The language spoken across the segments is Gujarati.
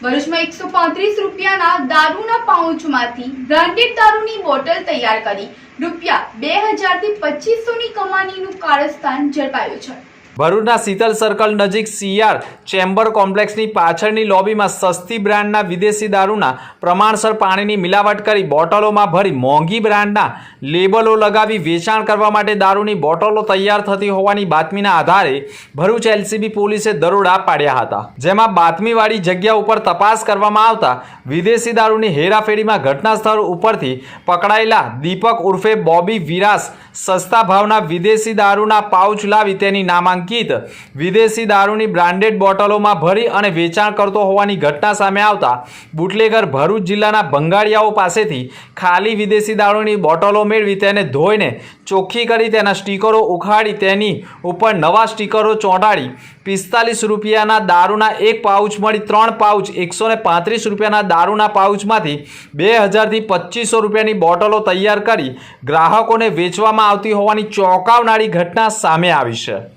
ભરૂચમાં એકસો પાંત્રીસ રૂપિયાના દારૂના પાઉચમાંથી બ્રાન્ડેડ દારૂની બોટલ તૈયાર કરી રૂપિયા બે હજારથી પચીસોની કમાણીનું કારસ્થાન ઝડપાયું છે. ભરૂચના શીતલ સર્કલ નજીક સીઆર ચેમ્બર કોમ્પ્લેક્સની પાછળની લોબીમાં સસ્તી બ્રાન્ડના વિદેશી દારૂના પ્રમાણસર પાણીની મિલાવટ કરી બોટલોમાં ભરી મોંઘી બ્રાન્ડના લેબલો લગાવી વેચાણ કરવા માટે દારૂની બોટલો તૈયાર થતી હોવાની બાતમીના આધારે ભરૂચ એલસીબી પોલીસે દરોડા પાડ્યા હતા, જેમાં બાતમીવાળી જગ્યા ઉપર તપાસ કરવામાં આવતા વિદેશી દારૂની હેરાફેરીમાં ઘટના સ્થળ ઉપરથી પકડાયેલા દીપક ઉર્ફે બોબી વિરાસ સસ્તા ભાવના વિદેશી દારૂના પાઉચ લાવી તેની નામાંકિત. વિદેશી દારૂની બ્રાન્ડેડ બોટલોમાં ભરી અને વેચાણ કરતો હોવાની ઘટના સામે આવતા બુટલેગર ભરૂચ જિલ્લાના ભંગાળિયાઓ પાસેથી ખાલી વિદેશી દારૂની બોટલો મેળવી તેને ધોઈને ચોખ્ખી કરી તેના સ્ટીકરો ઉખાડી તેની ઉપર નવા સ્ટીકરો ચોંટાડી પિસ્તાલીસ રૂપિયાના દારૂના એક પાઉચ મળી ત્રણ પાઉચ એકસો ને પાંત્રીસ રૂપિયાના દારૂના પાઉચમાંથી બે હજારથી પચીસો રૂપિયાની બોટલો તૈયાર કરી ગ્રાહકોને વેચવામાં આવતી હોવાની ચોંકાવનારી ઘટના સામે આવી છે.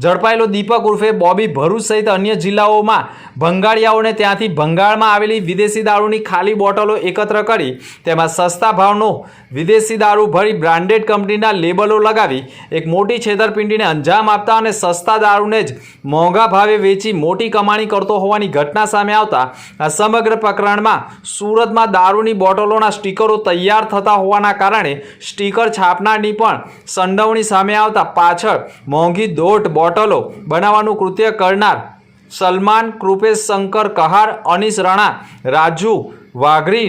ઝડપાયેલો દીપક ઉર્ફે બોબી ભરૂચ સહિત અન્ય જિલ્લાઓમાં ભંગાળિયાઓને ત્યાંથી ભંગાળમાં આવેલી વિદેશી દારૂની ખાલી બોટલો એકત્ર કરી તેમાં સસ્તા ભાવનો વિદેશી દારૂ ભરી બ્રાન્ડેડ કંપનીના લેબલો લગાવી એક મોટી છેતરપિંડીને અંજામ આપતા અને સસ્તા દારૂને જ મોંઘા ભાવે વેચી મોટી કમાણી કરતો હોવાની ઘટના સામે આવતા આ સમગ્ર પ્રકરણમાં સુરતમાં દારૂની બોટલોના સ્ટીકરો તૈયાર થતા હોવાના કારણે સ્ટીકર છાપનારની પણ સંડોવણી સામે આવતા પાછળ મોંઘી દોઢ બોટલો બનાવવાનું કૃત્ય કરનાર સલમાન કૃપેશ શંકર કહાર અનીશ રાણા રાજુ વાઘરી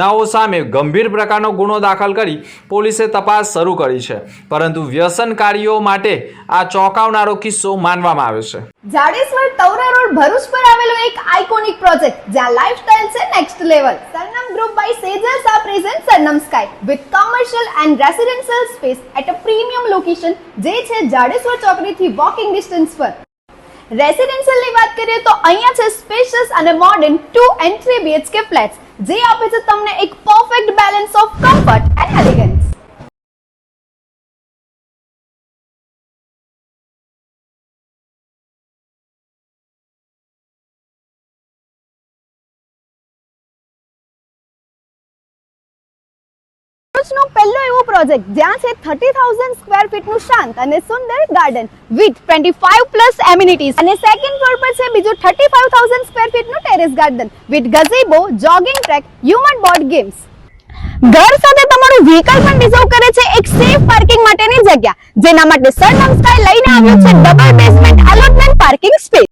નાઓ સામે ગંભીર પ્રકારનો ગુનો દાખલ કરી પોલીસે તપાસ શરૂ કરી છે. પરંતુ વ્યસનકારીઓ માટે આ ચોંકાવનારો કિસ્સો માનવામાં આવે છે. જાડેશ્વર તવરા રોડ ભરૂચ પર આવેલો એક આઇકોનિક પ્રોજેક્ટ જ્યાં લાઇફસ્ટાઇલ છે next level Sarnam group by Sejal સા present Sarnam sky with commercial and residential space at a premium location જે છે જાડેશ્વર ચોકડીથી વોકિંગ ડિસ્ટન્સ પર. રેસિડેન્શિયલની વાત કરીએ તો અહીંયા છે સ્પેશિયસ અને modern two and three BHK flats જે આપે છે તમને એક perfect balance of comfort and elegance ભરૂચનો પહેલો એવો પ્રોજેક્ટ જ્યાં છે થર્ટી સ્ક્વેર ફીટ ફીટનું શાંત અને સુંદર garden with twenty five plus amenities અને સેકન્ડ ફ્લોર પર છે બીજું thirty square થાઉઝન્ડનું terrace garden with gazebo jogging track human board games ઘર સાથે તમારું વ્હીકલ પણ રિઝર્વ કરે છે એક સેફ પાર્કિંગ માટેની જગ્યા, જેના માટે સરનમ સ્કાય લઈને આવ્યો છે double basement allotment parking space